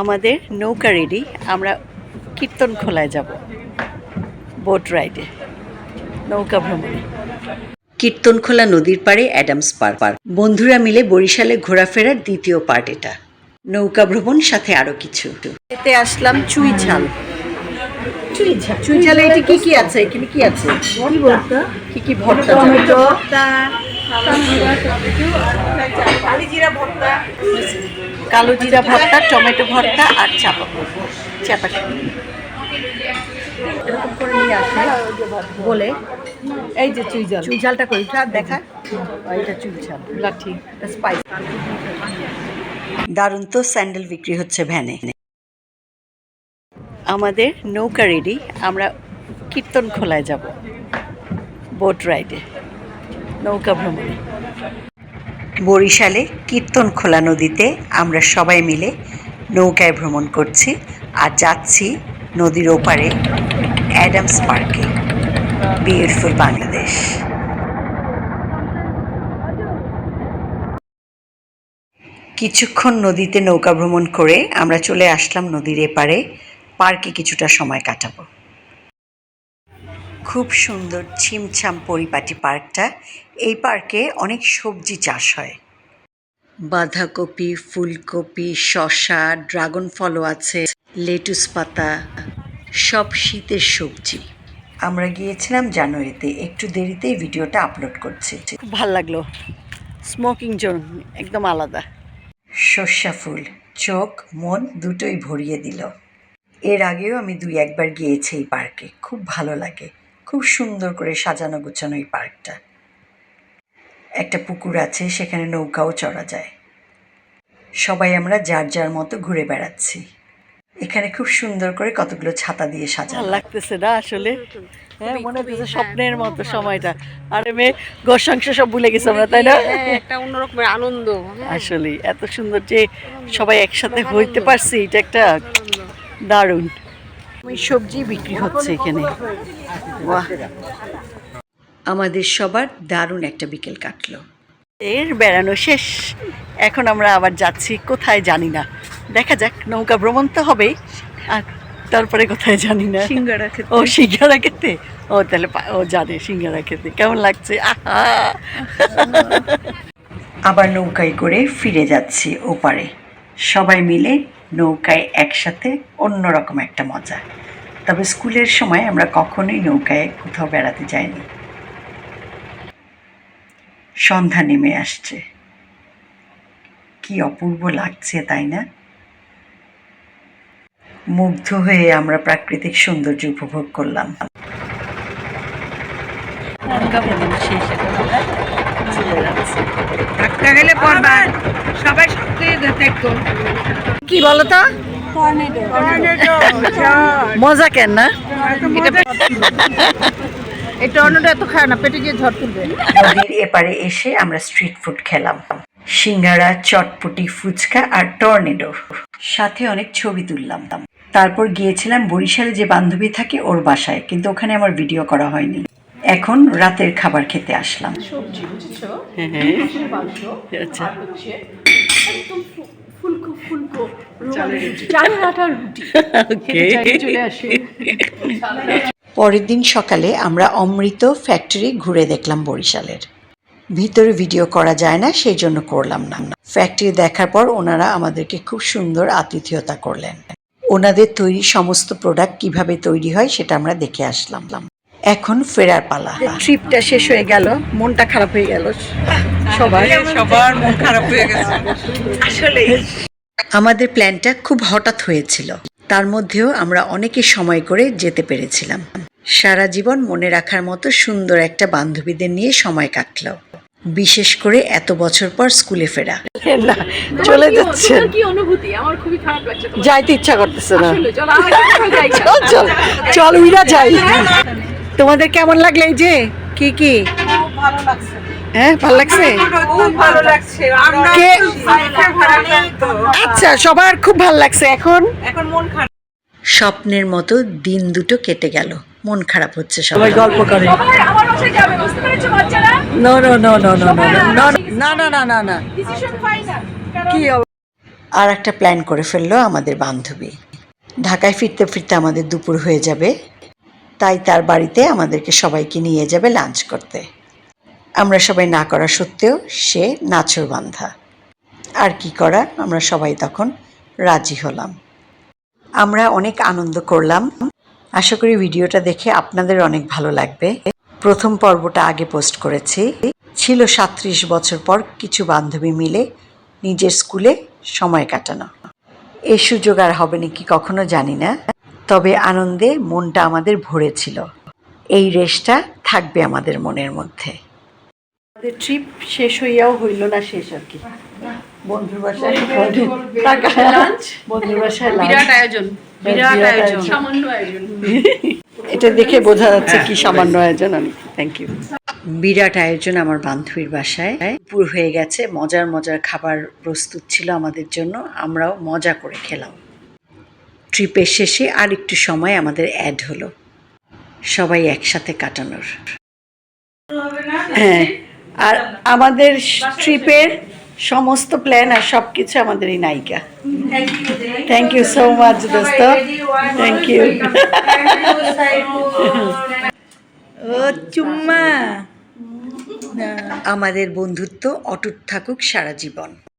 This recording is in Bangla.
আমাদের নৌকা রেডি আমরা কীর্তন খোলায় যাব বোট রাইডে নৌকা ভ্রমণে। কীর্তনখোলা নদীর পাড়ে অ্যাডামস পার্ক। বন্ধুরা মিলে বরিশালে ঘোরাফেরার দ্বিতীয় পার্ট এটা। নৌকা ভ্রমণ সাথে আরও কিছু। এতে আসলাম চুই ঝাল। চুই ঝাল। চুই ঝালে এটি কি কি আছে? এখানে কি আছে? কি ভর্তা। কি কি ভর্তা? টমেটো। কালো জিরা ভর্তা টমেটো ভর্তা আর চাপা। চাপা এরকম করে নিয়ে আসে বলে। এই যে চুই জল। চুই ঝালটা করি। দেখা? এটা চুই ঝাল। লাঠি স্পাইস দারুণ তো স্যান্ডেল বিক্রি হচ্ছে ভ্যানে। আমাদের নৌকা রেডি আমরা কীর্তন খোলায় যাব বোট রাইডে নৌকা ভ্রমণে। বরিশালে কীর্তনখোলা নদীতে আমরা সবাই মিলে নৌকায় ভ্রমণ করছি আর যাচ্ছি নদীর ওপারে অ্যাডামস পার্কে। বিউটিফুল বাংলাদেশ। কিছুক্ষণ নদীতে নৌকা ভ্রমণ করে আমরা চলে আসলাম নদীর এপারে। পার্কে কিছুটা সময় কাটাবো। খুব সুন্দর ছিমছাম পরিপাটি পার্কটা। এই পার্কে অনেক সবজি চাষ হয়। বাঁধাকপি ফুলকপি শসা ড্রাগন ফলও আছে লেটুস পাতা সব শীতের সবজি। আমরা গিয়েছিলাম জানুয়ারিতে একটু দেরিতেই ভিডিওটা আপলোড করছি। খুব ভালো লাগল। স্মোকিং জোন একদম আলাদা। সর্ষা ফুল চোখ মন দুটোই ভরিয়ে দিল। এর আগেও আমি দুই একবার গিয়েছি এই পার্কে খুব ভালো লাগে। খুব সুন্দর করে সাজানো গোছানো এই পার্কটা। একটা পুকুর আছে সেখানে নৌকাও চড়া যায়। সবাই আমরা যার যার মতো ঘুরে বেড়াচ্ছি। এখানে খুব সুন্দর করে কতগুলো ছাতা দিয়ে সাজানো। লাগতেছে না আসলে? হ্যাঁ মনে হচ্ছে স্বপ্নের মতো সময়টা। আরে মেয়ে সংসার সব ভুলে গেছি আমরা তাই না? হ্যাঁ, একটা অন্যরকমের আনন্দ। হ্যাঁ, আসলে এত সুন্দর যে সবাই একসাথে হইতে পারছি এটা একটা দারুণ। ওই সবজি বিক্রি হচ্ছে এখানে। বাহ। আমাদের সবার দারুণ একটা বিকেল কাটলো। এর বেড়ানো শেষ। এখন আমরা আবার যাচ্ছি কোথায় জানি না। দেখা যাক নৌকা ভ্রমণ তো হবেই। আর তারপরে কোথায় জানি না। সিঙ্গারা খেতে। ও সিঙ্গারা খেতে? ও তাহলে ও জানে সিঙ্গারা খেতে। কেমন লাগছে? আহা! আবার নৌকায় করে ফিরে যাচ্ছি ওপারে। সবাই মিলে নৌকায় একসাথে অন্যরকম একটা মজা। তবে স্কুলের সময় আমরা কখনোই নৌকায় কোথাও বেড়াতে যাইনি। সন্ধ্যা নেমে আসছে। কি অপূর্ব লাগছে তাই না? মুগ্ধ হয়ে আমরা প্রাকৃতিক সৌন্দর্য উপভোগ করলাম। ধাক্কা গেলে সবাই কি বলো তো? মজা কেন না? এই টর্নেডো এত খায় না পেটে গিয়ে ঝড় তুলবে। নদীর এপারে এসে আমরা স্ট্রিট ফুড খেলাম। সিঙ্গারা চটপটি ফুচকা আর টর্নেডো সাথে অনেক ছবি তুললাম। তারপর গিয়েছিলাম বরিশালে যে বান্ধবী থাকে ওর বাসায় কিন্তু ওখানে আমার ভিডিও করা হয়নি। এখন রাতের খাবার খেতে আসলাম। সবজি বুঝেছ? মাংস আচ্ছা। একদম চালের আটার রুটি। চলে আসে। পরের দিন সকালে আমরা অমৃত ফ্যাক্টরি ঘুরে দেখলাম বরিশালের। ভিতরে ভিডিও করা যায় না সেই জন্য করলাম না। ফ্যাক্টরি দেখার পর ওনারা আমাদেরকে খুব সুন্দর আতিথেয়তা করলেন। ওনাদের তৈরি সমস্ত প্রোডাক্ট কীভাবে তৈরি হয় সেটা আমরা দেখে আসলাম। এখন ফেরার পালা। ট্রিপটা শেষ হয়ে গেল মনটা খারাপ হয়ে গেল। সবার। সবার মন খারাপ হয়ে গেছে। আসলে আমাদের প্ল্যানটা খুব হঠাৎ হয়েছিল। তার মধ্যেও আমরা অনেকে সময় করে যেতে পেরেছিলাম। সারা জীবন মনে রাখার মতো সুন্দর একটা বান্ধবীদের নিয়ে সময় কাটলো। বিশেষ করে এত বছর পর স্কুলে ফেরা। না চলে যাচ্ছে কি অনুভূতি? আমার খুবই খারাপ লাগছে যাইতে ইচ্ছা করতেছে না। চলো। চল চল উইরা যাই। তোমাদের কেমন লাগল এই যে? কি কি? ভালো লাগছে হ্যাঁ ভালো লাগছে খুব ভালো লাগছে আচ্ছা সবার খুব ভালো লাগছে এখন এখন মন খারাপ স্বপ্নের মতো দিন দুটো কেটে গেল মন খারাপ হচ্ছে সবাই গল্প করে সবাই আমার বাসায় যাবে বুঝতে পেরেছ বাচ্চারা no no no no no no না না না না না কি আর একটা প্ল্যান করে ফেলল আমাদের বান্ধবী ঢাকায় ফিরতে ফিরতে আমাদের দুপুর হয়ে যাবে তাই তার বাড়িতে আমাদেরকে সবাইকে নিয়ে যাবে লাঞ্চ করতে আমরা সবাই না করা সত্ত্বেও সে নাচর বান্ধা। আর কি করা, আমরা সবাই তখন রাজি হলাম। আমরা অনেক আনন্দ করলাম। আশা করি ভিডিওটা দেখে আপনাদের অনেক ভালো লাগবে। প্রথম পর্বটা আগে পোস্ট করেছি। ছিল সাত্রিশ বছর পর কিছু বান্ধবী মিলে নিজের স্কুলে সময় কাটানো। এ সুযোগ আর হবে নাকি কখনো জানি না। তবে আনন্দে মনটা আমাদের ভরেছিল এই রেশটা থাকবে আমাদের মনের মধ্যে। আমাদের ট্রিপ শেষ হইয়াও হইল না শেষ আর কি। বন্ধুর বাসায় লাঞ্চ বন্ধুর বাসায় বিরাট আয়োজন বিরাট আয়োজন। সামান্য আয়োজন। এটা দেখে বোঝা যাচ্ছে কি সামান্য আয়োজন আমি। থ্যাংক ইউ বিরাট আয়োজন আমার বান্ধবীর বাসায়। পুর হয়ে গেছে মজার মজার খাবার প্রস্তুত ছিল আমাদের জন্য আমরাও মজা করে খেলাম। ট্রিপের শেষে আর একটু সময় আমাদের অ্যাড হলো। সবাই একসাথে কাটানোর। হ্যাঁ। আর আমাদের ট্রিপের সমস্ত প্ল্যান আর সব কিছু আমাদের এই নায়িকা। থ্যাংক ইউ সো মাচ দোস্ত। থ্যাংক ইউ ও চুম্মা। আমাদের বন্ধুত্ব অটুট থাকুক সারা জীবন।